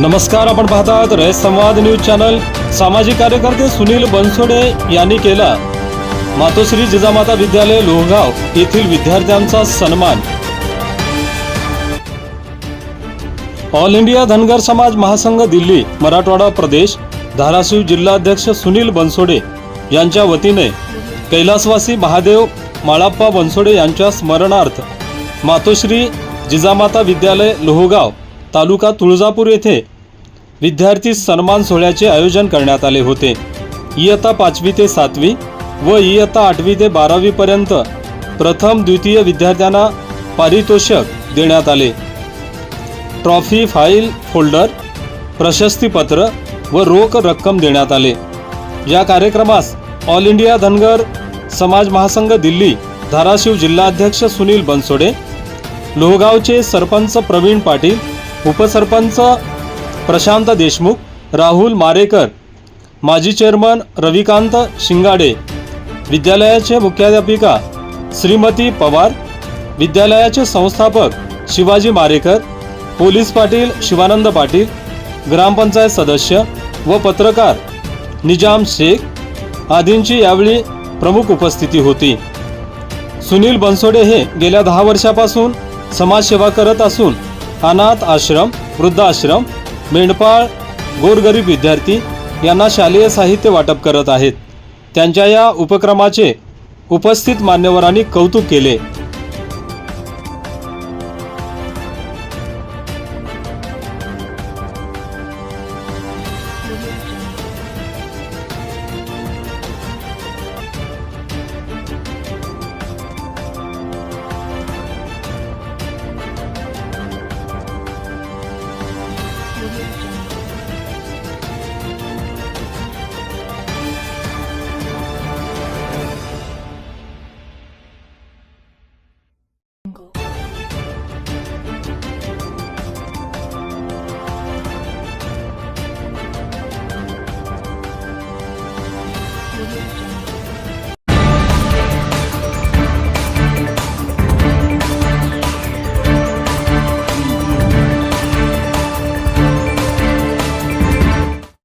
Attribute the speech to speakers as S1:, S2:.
S1: नमस्कार आपण पाहतात रयत संवाद न्यूज चॅनल. सामाजिक कार्यकर्ते सुनील बनसोडे यांनी केला मातोश्री जिजामाता विद्यालय लोहगाव येथील विद्यार्थ्यांचा सन्मान. ऑल इंडिया धनगर समाज महासंघ दिल्ली मराठवाडा प्रदेश धाराशिव जिल्हाध्यक्ष सुनील बनसोडे यांच्या वतीने कैलासवासी महादेव माळाप्पा बनसोडे यांच्या स्मरणार्थ मातोश्री जिजामाता विद्यालय लोहगाव तालुका तुळजापूर येथे विद्यार्थी सन्मान सोहळ्याचे आयोजन करण्यात आले होते. इयत्ता पाचवी ते सातवी व इयत्ता आठवी ते बारावीपर्यंत प्रथम द्वितीय विद्यार्थ्यांना पारितोषक देण्यात आले. ट्रॉफी फाईल फोल्डर प्रशस्तीपत्र व रोख रक्कम देण्यात आले. या कार्यक्रमास ऑल इंडिया धनगर समाज महासंघ दिल्ली धाराशिव जिल्हाध्यक्ष सुनील बनसोडे लोहगावचे सरपंच प्रवीण पाटील उपसरपंच प्रशांत देशमुख राहुल मारेकर माजी चेअरमन रविकांत शिंगाडे विद्यालयाचे मुख्याध्यापिका श्रीमती पवार विद्यालयाचे संस्थापक शिवाजी मारेकर पोलीस पाटील शिवानंद पाटील ग्रामपंचायत सदस्य व पत्रकार निजाम शेख आदींची यावेळी प्रमुख उपस्थिती होती. सुनील बनसोडे हे गेल्या दहा वर्षापासून समाजसेवा करत असून अनाथ आश्रम वृद्धाश्रम मेंढपाळ गोरगरीब विद्यार्थी यांना शालेय साहित्य वाटप करत आहेत. त्यांच्या या उपक्रमाचे उपस्थित मान्यवरांनी कौतुक केले.